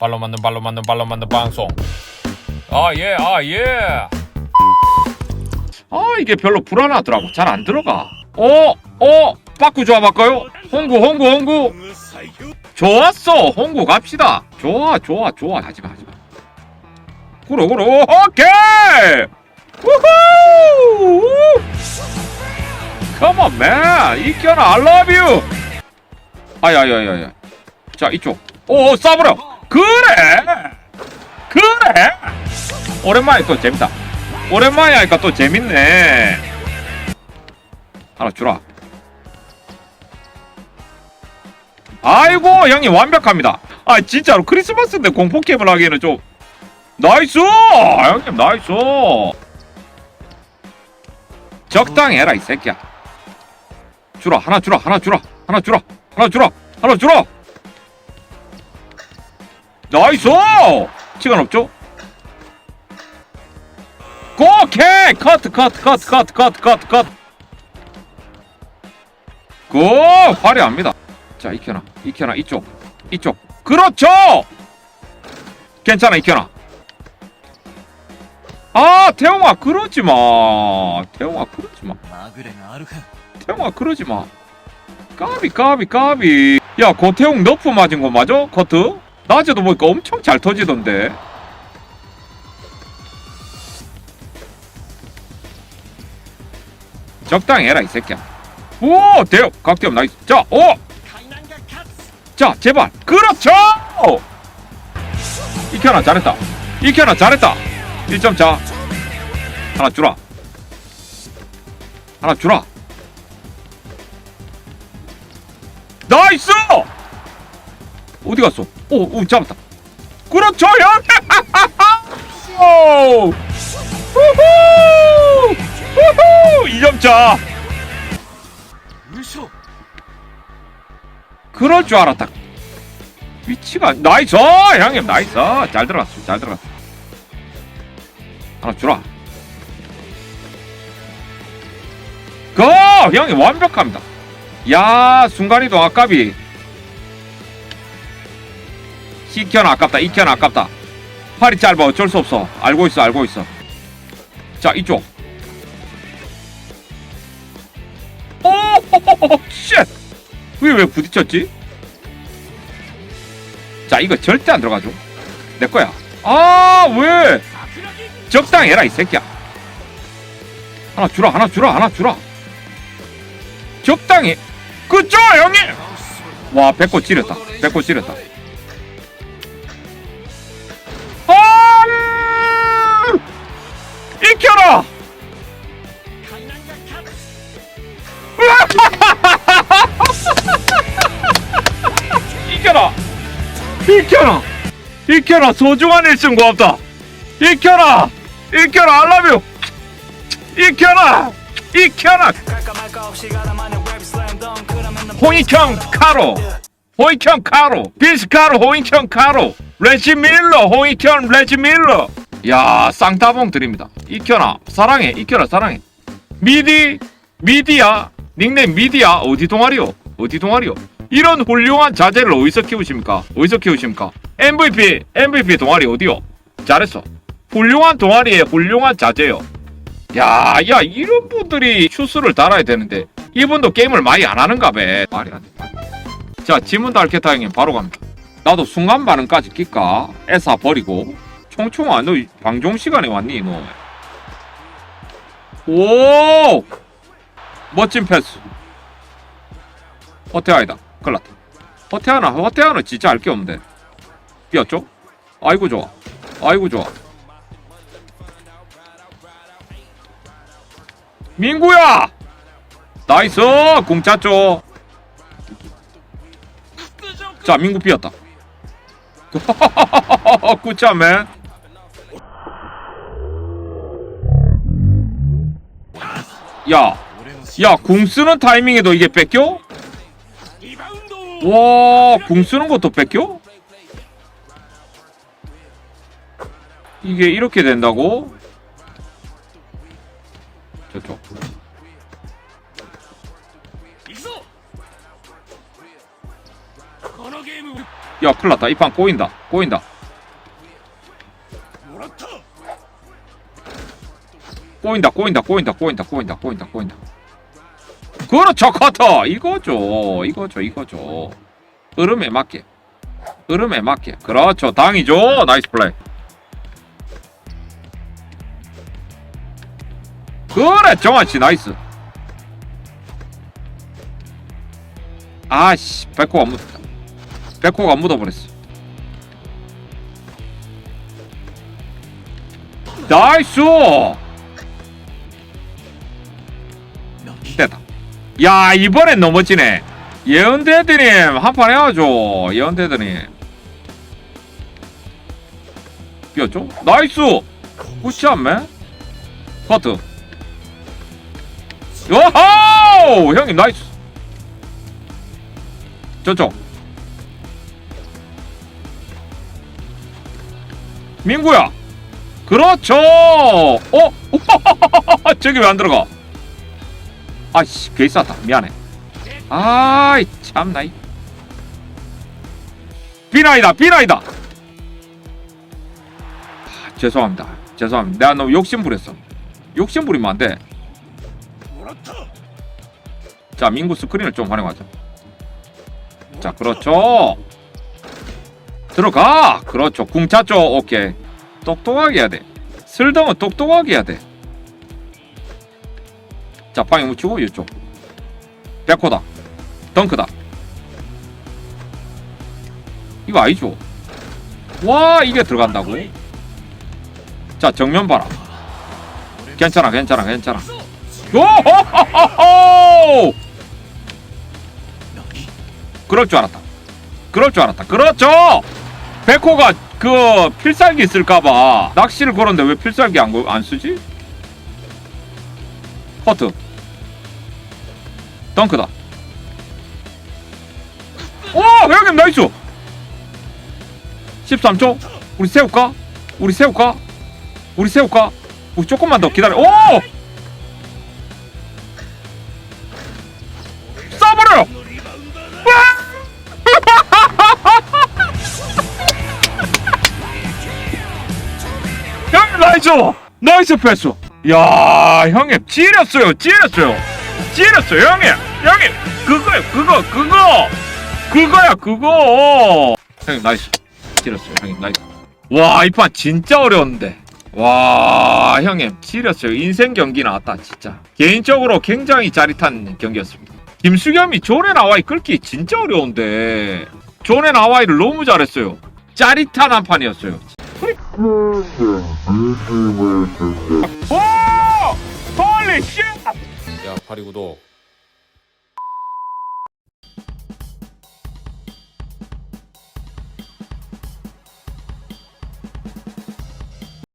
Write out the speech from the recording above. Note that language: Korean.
발로 만든 발로 만든 발로 만든 방송. 아 예, 아 예. 아 이게 별로 불안하더라고. 잘 안 들어가. 어? 어? 빠꾸 좋아 바꿔요? 홍구 홍구 홍구. 좋았어. 홍구 갑시다. 좋아 좋아 좋아. 하지마 하지마. 그래 오, 오케이! 우후! Come 이겨나 I love you. 아야야야야. 자 이쪽. 오 쏴버려 그래 그래 오랜만에 또 재밌다 오랜만에 하니까 또 재밌네. 하나 주라. 아이고 형님 완벽합니다. 아 진짜로 크리스마스인데 공포 게임을 하기에는 좀 나이스 형님 나이스. 적당히 해라 이 새끼야. 주라 하나 주라 하나 주라 하나 주라 하나 주라 하나 주라. 나이스! 시간 없죠? 오케이! 커트, 커트, 커트, 커트, 커트, 커트, 커트. 고! 화려합니다. 자, 익혀놔. 익혀놔. 이쪽. 이쪽. 그렇죠! 괜찮아, 익혀놔. 아, 태웅아 그러지 마. 태웅아 그러지 마. 태웅아 그러지 마. 까비, 까비, 까비. 야, 고태웅 너프 맞은 거 맞아? 커트? 낮에도 보니까 엄청 잘 터지던데. 적당히 해라 이 새끼야. 오 대요. 각대요 나이스. 자오! 자 제발. 그렇죠! 이켜나 잘했다. 이켜나 잘했다. 1점 차. 하나 주라. 하나 주라. 나이스 어디 갔어 오, 오 잡았다 그렇죠 형 오! 후후 후후 2점 차優勝 그럴 줄 알았다. 위치가 나이스 형님 나이스 잘 들어갔어 잘 들어갔어. 하나 주라. 고 형님 완벽합니다. 야 순간이동 아깝이. 시켜나 아깝다. 이켜나 아깝다. 팔이 짧아. 어쩔 수 없어. 알고 있어 알고 있어. 자 이쪽. 오 쉣. 왜왜 부딪혔지? 자 이거 절대 안 들어가죠. 내 거야. 아 왜? 적당히 해라 이 새끼야. 하나 주라 하나 주라 하나 주라. 적당히. 그죠 형님! 와 배꼽 찌렸다. 배꼽 찌렸다 익혀라! 익혀라 소중한 일승 고맙다! 익혀라! 익혀라 알라뷰 익혀라! 익혀라! 호이형 카로! 호이형 카로! 비스카로 호이형 카로! 레지 밀러 호이형 레지 밀러! 야 쌍따봉 드립니다. 익혀라. 사랑해 익혀라 사랑해. 미디 미디야. 닉네임 미디야. 어디 동아리요? 어디 동아리요 이런 훌륭한 자재를 어디서 키우십니까 어디서 키우십니까 MVP MVP 동아리 어디요 잘했어 훌륭한 동아리에 훌륭한 자재요 야, 야, 이런 분들이 슈스를 달아야 되는데, 이분도 게임을 많이 안 하는가 봐. 말이 안 돼. 자, 지문 달겠다 형님, 바로 갑니다. 나도 순간 반응까지 낄까? 애사 버리고. 총총아, 너 방종 시간에 왔니, 너? 오! 멋진 패스. 허태아이다. 큰일 났다. 허태아나, 허태아는 진짜 알게 없는데. 뛰었죠? 아이고, 좋아. 아이고, 좋아. 민구야! 나이스! 공 찼죠? 자, 민구 비었다. 굿자맨. 야, 야, 궁 쓰는 타이밍에도 이게 뺏겨? 와, 궁 쓰는 것도 뺏겨? 이게 이렇게 된다고? 저쪽. 야, 큰일 났다. 이 판 꼬인다. 꼬인다. 꼬인다, 꼬인다, 꼬인다, 꼬인다, 꼬인다, 꼬인다, 꼬인다. 그렇죠 커터. 이거죠. 이거죠. 이거죠. 흐름에 맞게. 흐름에 맞게. 그렇죠. 당이죠. 나이스 플레이. 그래 정아씨 나이스. 아씨 백호가 묻었다. 백호가 묻어버렸어. 나이스! 됐다 야 이번엔 넘어지네. 예언대드님 한판 해야죠 예언대드님. 비었죠? 나이스! 굿시 않매? 커트. 요호! 형님 나이스! 저쪽. 민구야. 그렇죠! 어? 저기 왜 안 들어가 아이씨 괜히 쐈다. 미안해. 아이 참나 비나이다 비나이다. 아, 죄송합니다. 죄송합니다. 내가 너무 욕심 부렸어. 욕심 부리면 안돼. 자 민구 스크린을 좀 활용하자 자 그렇죠. 들어가! 그렇죠. 궁 찼죠 오케이. 똑똑하게 해야 돼. 슬덩은 똑똑하게 해야 돼. 자 방에 묻히고 이쪽 백호다 덩크다 이거 아니죠 와 이게 들어간다고 자 정면 봐라 괜찮아 괜찮아 괜찮아 요호호호호 그럴 줄 알았다. 그럴 줄 알았다. 그렇죠. 백호가 그 필살기 쓸까봐 낚시를 걸었는데 왜 필살기 안, 거- 안 쓰지? 커트. 덩크다. 오 형님 나이스. 13초. 우리 세울까? 우리 세울까? 우리 세울까? 우리 조금만 더 기다려. 오! 쏴버려! 나이스 나이스 패스 야 형님 찌렸어요 찌렸어요. 찌렸어요 형님. 형님 그거요 그거 그거. 그거야 그거. 형님 나이스. 찌렸어요 형님 나이스. 와 이 판 진짜 어려웠는데. 와 형님 찌렸어요. 인생 경기 나왔다 진짜. 개인적으로 굉장히 짜릿한 경기였습니다. 김수겸이 존에 나와이 끌기 진짜 어려운데. 존에 나와이를 너무 잘했어요. 짜릿한 한 판이었어요 오! 홀리 쉣! 야 파리 구독